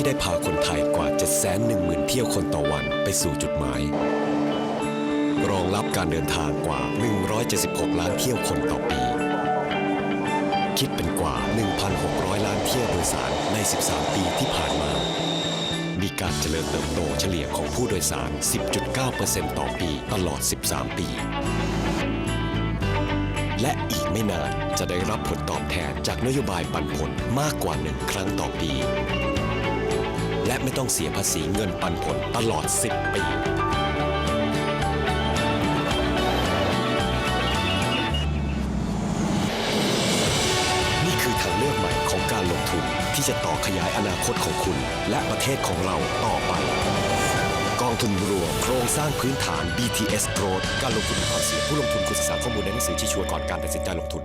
ที่ได้พาคนไทยกว่า 710,000 เที่ยวคนต่อวันไปสู่จุดหมาย รองรับการเดินทางกว่า 176 ล้านเที่ยวคนต่อปี คิดเป็นกว่า 1,600 ล้านเที่ยวโดยสารใน 13 ปีที่ผ่านมา มีการเจริญเติบโตเฉลี่ยของผู้โดยสาร 10.9%ต่อปีตลอด 13 ปี และอีกไม่นานจะได้รับผลตอบแทนจากนโยบายปันผลมากกว่าหนึ่งครั้งต่อปี ไม่ต้องเสียภาษีเงินปันผลตลอด 10 ปี นี่คือทางเลือกใหม่ของการลงทุนที่จะต่อขยายอนาคตของคุณ และประเทศของเราต่อไป กองทุนรวมโครงสร้างพื้นฐาน BTS Growth การลงทุนมีความเสี่ยงผู้ลงทุนควรศึกษาข้อมูลในหนังสือที่ชวร์ก่อนการตัดสินใจลงทุน